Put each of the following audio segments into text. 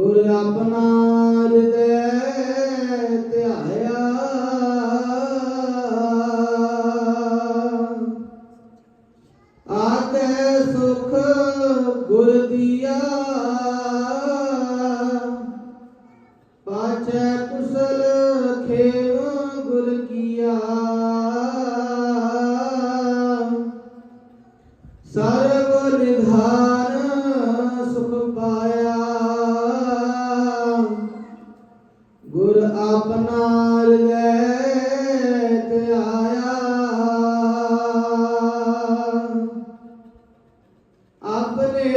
ਗੁਰ ਆਪਣਾ ਹਿਰਦੈ ਧਿਆਇਆ। ਆਤੈ ਗੁਰ ਲੈ ਤੇ ਆਪਣੇ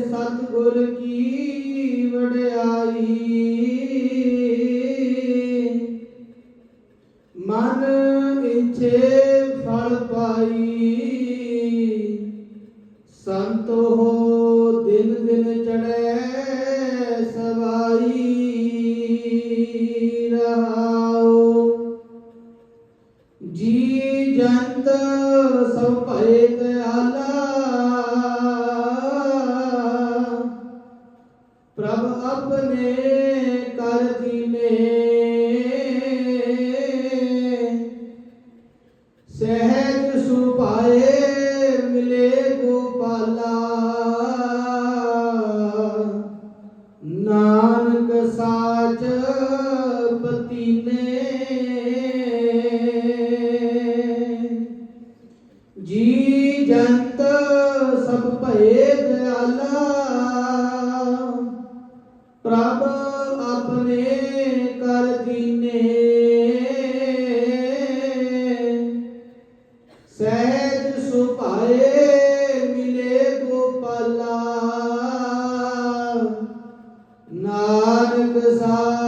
ਸਤਗੁਰ ਕੀ ਵਡਿਆਈ। ਮਨ ਇੱਛੇ ਜੀ ਜੰਤ ਸਭ ਭਏ ਦਇਆਲਾ। ਪ੍ਰਭ ਆਪਣੇ ਕਰ ਜੀਨੇ ਸਹਿਜ ਸੁਭਾਏ ਜੀ ਜੰਤ ਸਭ ਭਏ ਦਿਆਲਾ ਪ੍ਰਭ ਆਪਣੇ ਕਰ ਦੀਨੇ। ਸਹਿਜ ਸੁਭਾਏ ਮਿਲੇ ਗੋਪਾਲਾ, ਨਾਨਕ ਸਾਹਿਬ